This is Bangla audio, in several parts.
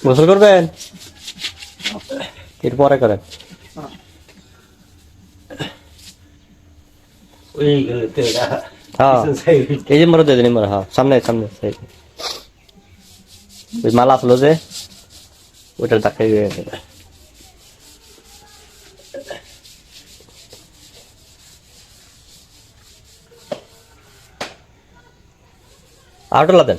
গোসল করবেন? এর পরে করেন। হ্যাঁ। এই যে মরে দিন মরে হ্যাঁ সামনে সামনে ওই মালা আসলো যে ওইটার দেখাই গেছে আউটলা দেন।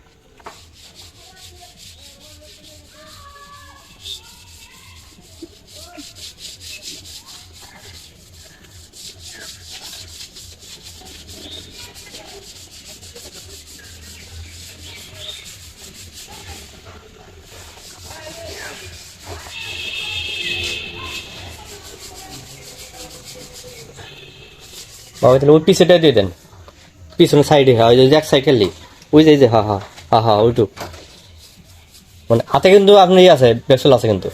বাবা তাহলে ওই পিছেটা দিয়ে দেন। পিছনে সাইডে হ্যাঁ ওই যে এক সাইকেল ওই যে হ্যাঁ হ্যাঁ হ্যাঁ হ্যাঁ ওইটুক। মানে হাতে কিন্তু আপনি ইয়ে আছে পেট্রোল আছে কিন্তু।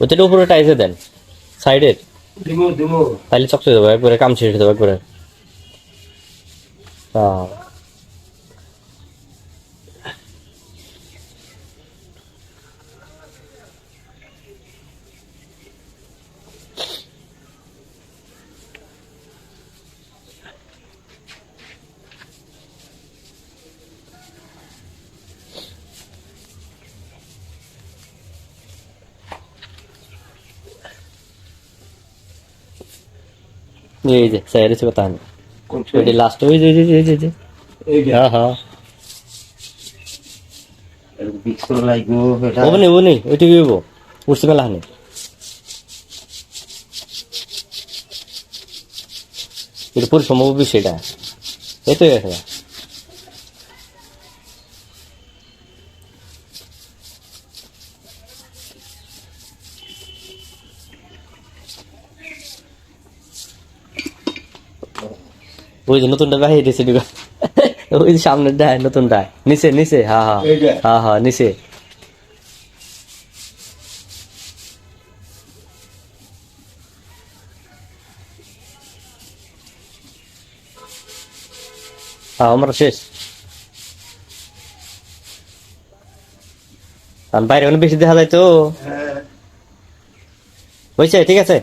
ওইটা উপরে টাইসে দেন সাইডের তাহলে চকচকে দেবো একবারে কাম ছেড়ে দেবো একবারে। হ্যাঁ। যে সাইডে ছিল তাহলে কোন ওইটা লাস্ট ওই যে, এই যে এই যে হ্যাঁ হ্যাঁ। এটা এটা সম্ভব বিষয়টা এই তো ওই যে নতুনটা বাহির দিয়েছে দিবা ওই যে সামনের ডায় নতুনটা। নিচে নিচে হ্যাঁ এই যে? হ্যাঁ হ্যাঁ নিচে। আমরা শেষ। আর বাইরে অনেক বেশি দেখা যায় তো। হ্যাঁ। হয়েছে ঠিক আছে।